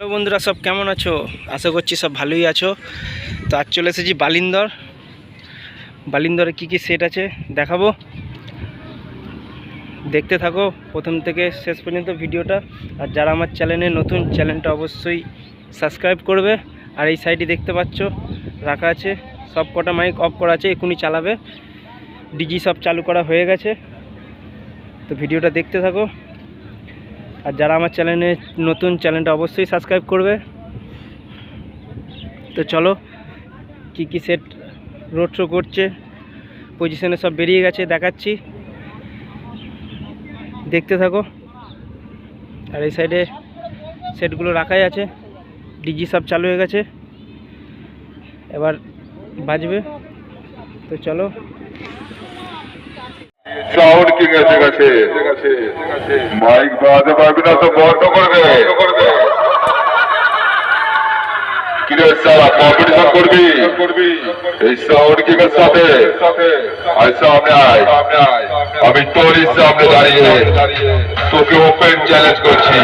Hello বন্ধুরা, সব কেমন আছো? আশা করছি সব ভালোই আছো। তো আজ চলে এসেছি বালিন্দর। বালিন্দরে কি কি সেট আছে দেখাবো। দেখতে থাকো প্রথম থেকে শেষ পর্যন্ত ভিডিওটা। আর যারা আমার চ্যানেলে নতুন চ্যানেলটা অবশ্যই সাবস্ক্রাইব করবে। আর এই সাইডে দেখতে পাচ্ছ, রাখা আছে। সব কটা মাইক অফ করা আছে এখনই চালাবে। ডিজি সব চালু করা হয়ে গেছে। তো ভিডিওটা দেখতে থাকো। আর যারা আমার চ্যানেলে নতুন চ্যানেলটা অবশ্যই সাবস্ক্রাইব করবে। তো চলো, কি কি সেট রোড শো করছে পজিশনে সব বেরিয়ে গেছে, দেখাচ্ছি। দেখতে থাকো। আর এই সাইডে সেটগুলো রাখাই আছে। ডিজি সব চালু হয়ে গেছে। এবার বাজবে। তো চলো সাউন্ড কিং এসে গেছে মাইক বাজাতে পারবি না তো বন্ধ করবে? আমি তোরই সামনে দাঁড়িয়ে তোকে ওপেন চ্যালেঞ্জ করছি।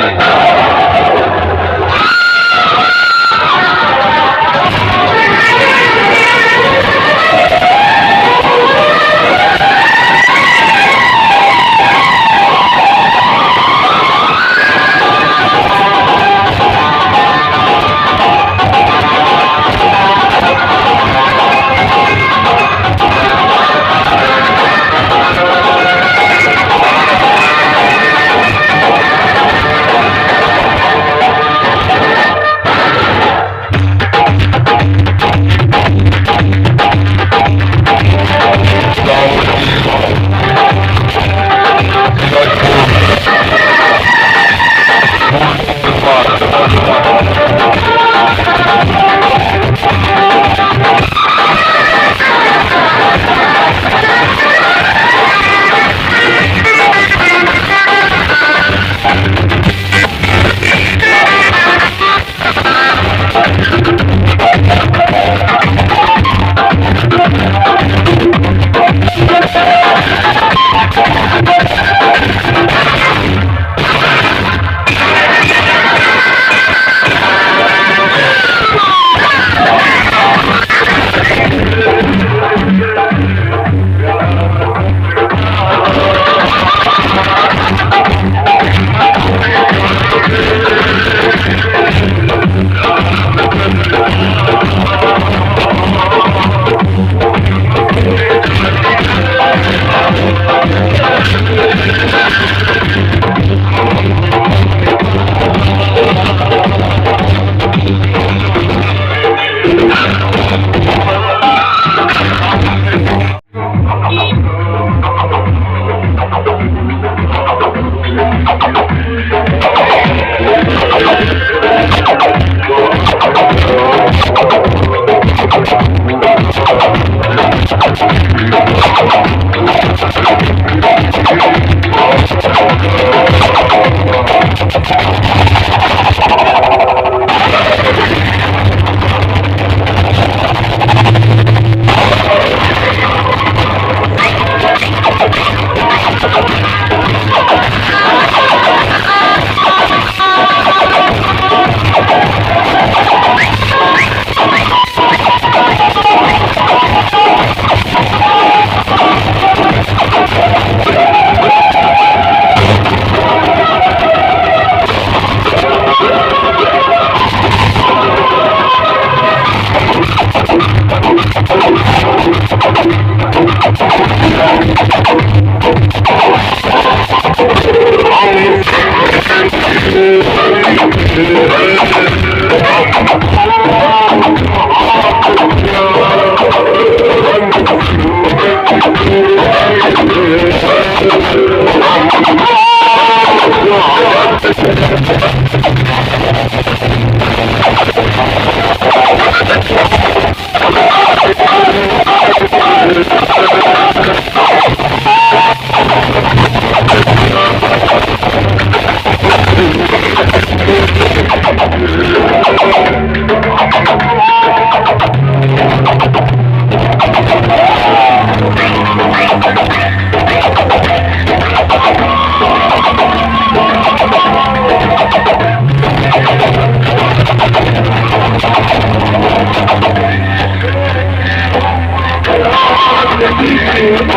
you.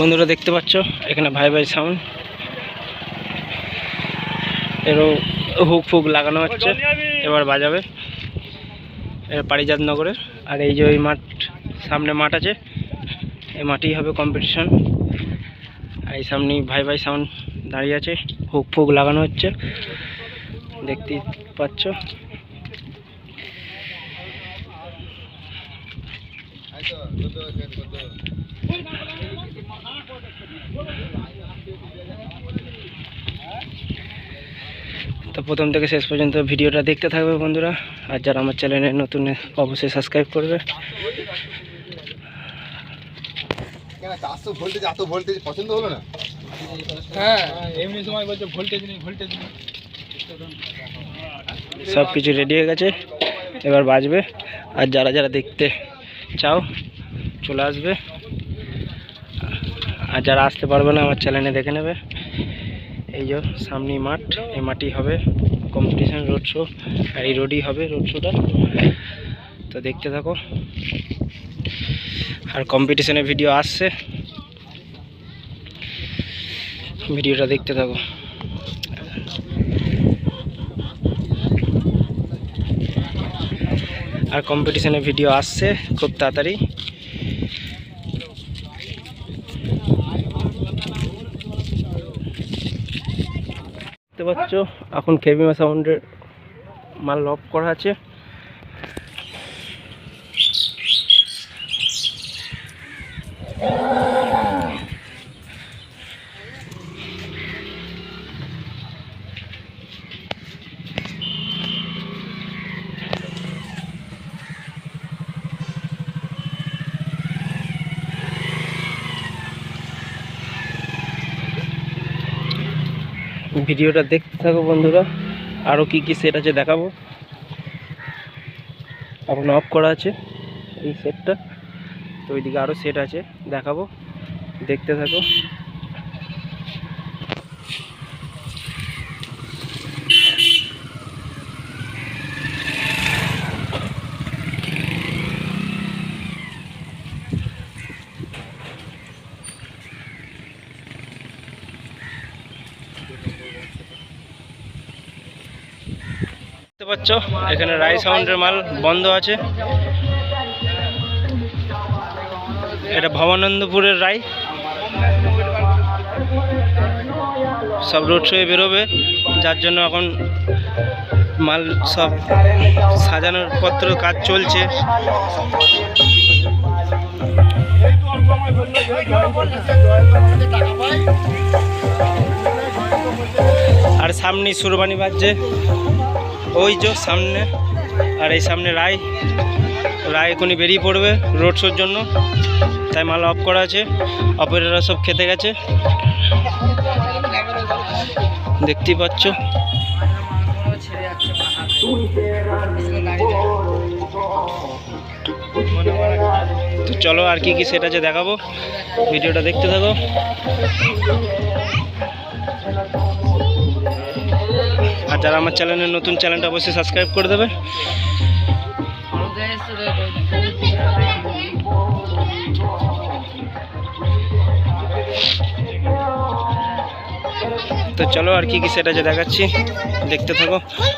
বন্ধুরা দেখতে পাচ্ছ, এখানে ভাই ভাই সাউন্ড এরও হুক ফুক লাগানো হচ্ছে, এবার বাজাবে। এটা পারিজাত নগরের, আর এই যে ওই মাঠ, সামনে মাঠ আছে, এই মাঠেই হবে কম্পিটিশন আর এই সামনেই ভাই ভাই সাউন্ড দাঁড়িয়ে আছে, হুক ফুক লাগানো হচ্ছে। দেখতেই পাচ্ছ। তো প্রথম থেকে শেষ পর্যন্ত ভিডিওটা দেখতে থাকবে বন্ধুরা। আর যারা আমার চ্যানেলে নতুন অবশ্যই সাবস্ক্রাইব করবে। পছন্দ হলো না? হ্যাঁ এমনি সময় বলছে ভোল্টেজ নেই ভোল্টেজ নেই। সব কিছু রেডি হয়ে গেছে এবার বাজবে। আর যারা যারা দেখতে চাও চলে আসবে। আর যারা আসতে পারবে না, আমার চ্যানেলে দেখে নেবে। এই যে সামনেই মাঠ, এই মাঠই হবে কম্পিটিশান রোড শো আর এই রোডই হবে রোড শোটা তো দেখতে থাকো। আর কম্পিটিশনের ভিডিও আসছে। ভিডিওটা দেখতে থাকো। আর কম্পিটিশনের ভিডিও আসছে খুব তাড়াতাড়ি। পাচ্ছ। এখন কেবি সাউন্ডের মাল লপ করা আছে। ভিডিওটা দেখতে থাকো বন্ধুরা। আরও কি কি সেট আছে দেখাবো। এখন অফ করা আছে এই সেটটা তো ওইদিকে আরও সেট আছে দেখাবো। দেখতে থাকো। পাচ্ছ। এখানে রাই সাউন্ডের মাল বন্ধ আছে। এটা ভবানন্দপুরের রাই সব রোড শোয়ে বেরোবে। যার জন্য এখন মাল সব সাজানোর পত্র, কাজ চলছে। আর সামনে সুরবানি বাজছে। ওই যে সামনে, আর এই সামনে রায়। রায় এখনই বেরিয়ে পড়বে রোড শোর জন্য। তাই মাল অফ করা আছে। অপারেটররা সব খেতে গেছে। দেখতেই পাচ্ছ। তো চলো আর কি কি সেট আছে দেখাবো। ভিডিওটা দেখতে থাকো। যারা আমার চ্যানেলের নতুন চ্যানেলটা অবশ্যই সাবস্ক্রাইব করে দেবে। তো চলো আর কি কি সেটা যে দেখাচ্ছি, দেখতে থাকো।